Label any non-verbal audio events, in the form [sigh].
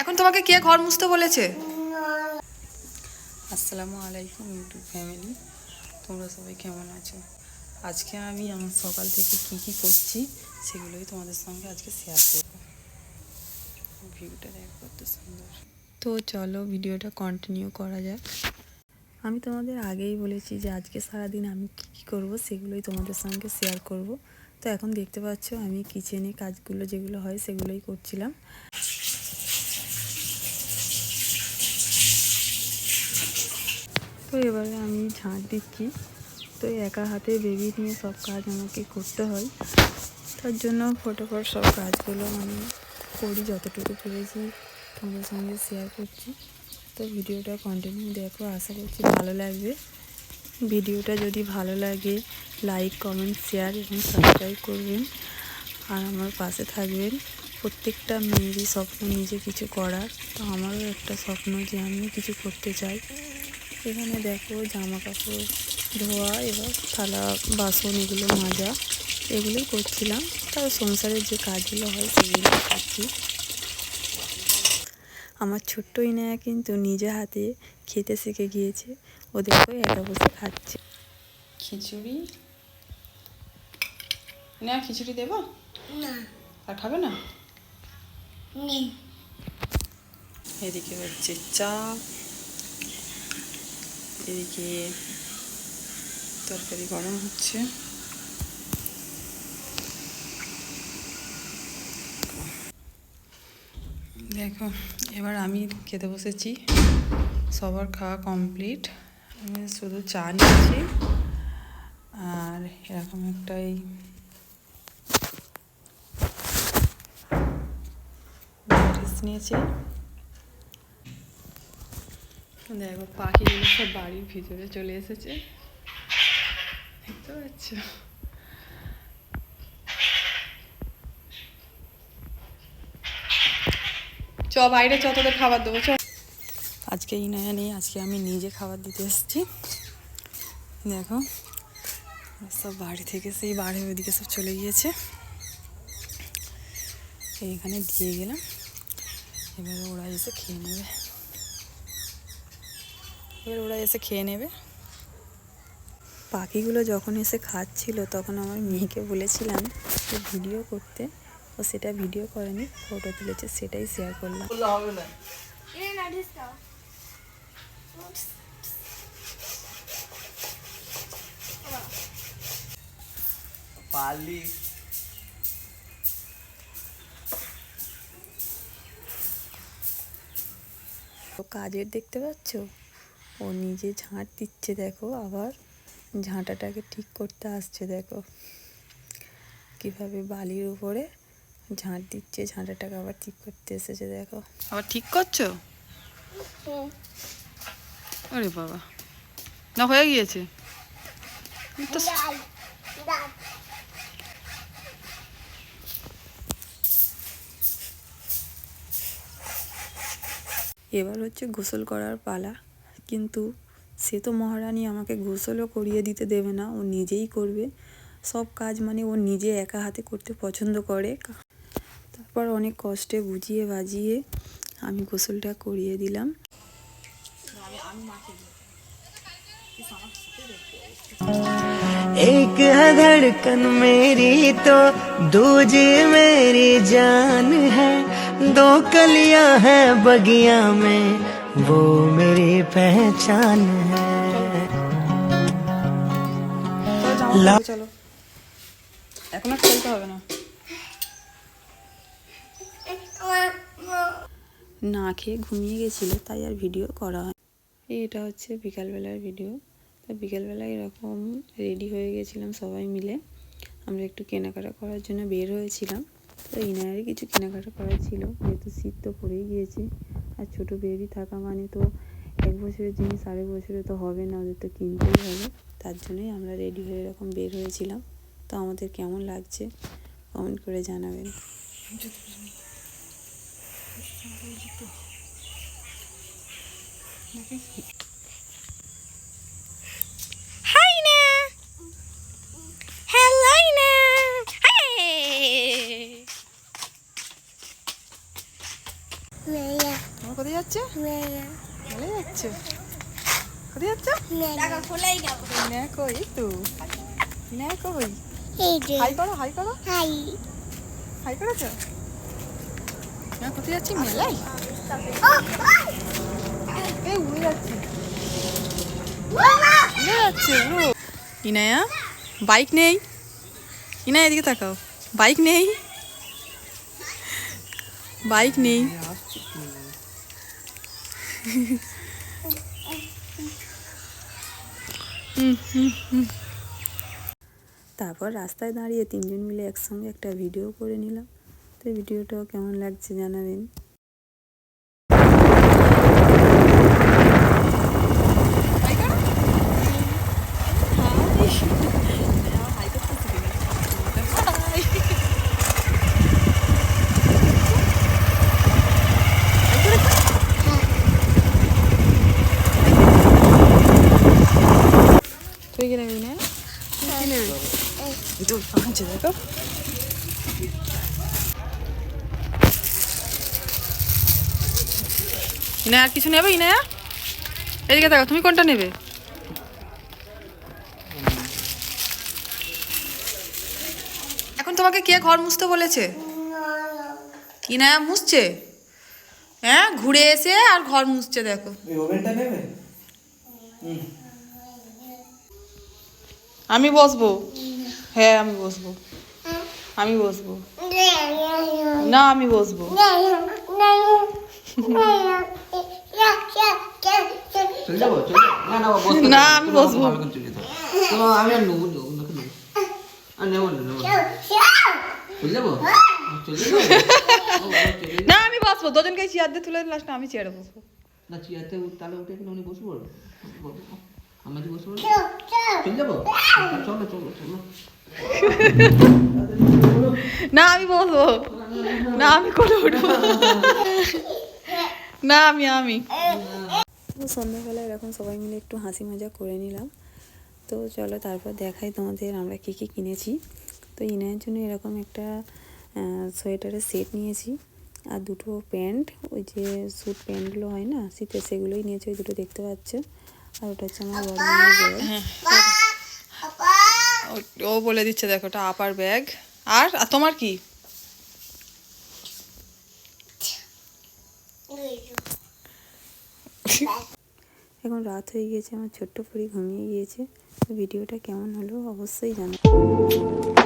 এখন তোমাকে কে ঘর মুছতে বলেছে? আসসালামু আলাইকুম ইউটিউব ফ্যামিলি তোমরা সবাই কেমন আছো? আজকে আমি আমার সকাল থেকে কি কি করছি সেগুলোই তোমাদের সঙ্গে আজকে শেয়ার করব। ভিউটা দেখো কত সুন্দর। তো চলো ভিডিওটা কন্টিনিউ করা যাক। আমি তোমাদের আগেই বলেছি যে আজকে সারাদিন আমি কী কী করব সেগুলোই তোমাদের সঙ্গে শেয়ার করব। তো এখন দেখতে পাচ্ছ আমি কিচেনে কাজগুলো যেগুলো হয় সেগুলোই করছিলাম। তো এবারে আমি ঝাঁট দিচ্ছি। তো একা হাতে বেবি নিয়ে সব কাজ আমাকে করতে হয়। তার জন্য ফটোফট সব কাজগুলো মানে করি যতটুকু পেরেছি, তোমাদের সঙ্গে শেয়ার করছি। তো ভিডিওটা কন্টিনিউ দেখো, আশা করছি ভালো লাগবে। ভিডিওটা যদি ভালো লাগে লাইক কমেন্ট শেয়ার এবং সাবস্ক্রাইব করবেন। আর আমার পাশে থাকবেন প্রত্যেকটা মেয়েরই স্বপ্ন নিজে কিছু করার। তো আমারও একটা স্বপ্ন যে আমি কিছু করতে চাই। এখানে দেখো জামা কাপড় ধোয়া এবার থালা বাসন এগুলো মাজা এগুলোই করছিলাম। তার সংসারের যে কাজগুলো হয় সেগুলো করছি। আমার ছোট্ট ইনায়া কিন্তু নিজে হাতে খেতে শিখে গিয়েছে। ও দেখো একা বসে খাচ্ছে। খিচুড়ি? না খিচুড়ি দেবো? না। আর খাবে না? এদিকে হচ্ছে চা। এদিকে তরকারি গরম হচ্ছে। দেখো, এবার আমি খেতে বসেছি। সবার খাওয়া কমপ্লিট। আমি শুধু চা নিয়েছি। আর এরকম একটাই নিয়েছি। দেখো পাখিগুলো সব বাড়ির ভিতরে চলে এসেছে। দেখতে পাচ্ছ? চ, বাইরে চ, তোদের খাবার দেবো, চ। আজকে ইনায়া নেই, আজকে আমি নিজে খাবার দিতে এসেছি। দেখো, সব বাড়ি থেকে সেই বাড়ি ওইদিকে সব চলে গিয়েছে। এইখানে দিয়ে গেলাম। এবার ওরা এসে খেয়ে নেবে। এবার ওরা এসে খেয়ে নেবে। পাখিগুলো যখন এসে খাচ্ছিল তখন আমার মেয়েকে বলেছিলাম যে ভিডিও করতে। ও সেটা ভিডিও করেনি ফটো তুলেছে সেটাই শেয়ার করলাম। পালি। কাজের দেখতে পাচ্ছ? ও নিজে ঝাঁট দিচ্ছে দেখো আবার ঝাঁটাটাকে ঠিক করতে আসছে দেখো। কীভাবে বালির উপরে ঝাঁট দিচ্ছে ঝাঁটাটাকে আবার ঠিক করতে এসেছে দেখো। আবার ঠিক করছ? আরে বাবা না হয়ে গিয়েছে? এবার হচ্ছে গোসল করার পালা। কিন্তু সে তো মহারানী আমাকে গোসলও করিয়ে দিতে দেবে না ও নিজেই করবে সব কাজ মানে ও নিজে একা হাতে করতে পছন্দ করে তারপর অনেক কষ্টে বুঝিয়ে বাজিয়ে আমি গোসলটা করিয়ে দিলাম एक है धड़कन मेरी तो दूजी मेरी जान है दो कलियां हैं बगिया में वो मेरी पहचान है লা- চলো এখন আর খেলতে হবে না না খেয়ে ঘুমিয়ে গেছিলো তাই আর ভিডিও করা হয় এটা হচ্ছে বিকালবেলার ভিডিও তো বিকালবেলায় এরকম রেডি হয়ে গেছিলাম সবাই মিলে আমরা একটু কেনাকাটা করার জন্য বের হয়েছিলাম তো ইনায়ারই কিছু কেনাকাটা করার ছিল, যেহেতু শীত তো পড়েই গিয়েছে। আর ছোটো বেবি থাকা মানে তো এক বছরের জিনিস, আরেক বছরে তো হবে না, ওদের তো কিনতেই হবে। তার জন্যই আমরা রেডি হয়ে এরকম বের হয়েছিলাম। তো আমাদের কেমন লাগছে কমেন্ট করে জানাবেন না হ্যালো না হাই তোমরা কোথায় যাচ্ছ? চলে যাচ্ছ? কোথায় যাচ্ছ? না কই তো। কই হাই করো হাই করো। হাই হাই করেছ? না, কোথায় যাচ্ছি? মেলায়? এই, উড়ে যাচ্ছে। উড়ে যাচ্ছে ইনায়া, বাইক নেই। ইনায়া, এদিকে তাকাও। বাইক নেই। বাইক নেই। [laughs] তারপর রাস্তায় দাঁড়িয়ে তিনজন মিলে একসঙ্গে একটা ভিডিও করে নিলাম। তো ভিডিওটাও কেমন লাগছে জানাবেন তুই কি নেবি না তুই কি নেবি পাঁচে দেখো ইনা আর কিছু নেবে ইনায়া? এদিকে দেখো তুমি কোনটা নেবে? এখন তোমাকে কে ঘর মুছতে বলেছে? ইনায়া মুছছে? হ্যাঁ ঘুরে এসে আর ঘর মুছছে দেখো। আমি বসবো। হ্যাঁ আমি বসবো আমি বসবো না আমি বসবো? না আমি বসবো। না আমি বসবো দুজনকে চেয়ার দিয়ে তুলে লাস্ট আমি চেয়ারে বসবো না চেয়ারতে তাহলে উঠে এখানে উনি বসে পড়ো আমরা যে বসে চলে যাব চলো চলো চলো না আমি বলব। না আমি করে উঠবো না। আমি আমি। সন্ধ্যাবেলা এরকম সবাই মিলে একটু হাসি মজা করে নিলাম। তো চলো তারপর দেখাই তোমাদের আমরা কী কী কিনেছি। তো ইনায়ের জন্য এরকম একটা সোয়েটারের সেট নিয়েছি আর দুটো প্যান্ট। ওই যে স্যুট প্যান্টগুলো হয় না শীতের সেগুলোই নিয়েছি ওই দুটো দেখতে পাচ্ছ। আর ওটা হচ্ছে আমার বড় ও বলে দিচ্ছে, দেখো ওটা আপার ব্যাগ আর তোমার কি? এখন রাত হয়ে গিয়েছে, আমার ছোট্ট পরি ঘুমিয়ে গিয়েছে। ভিডিওটা কেমন হলো অবশ্যই জানাব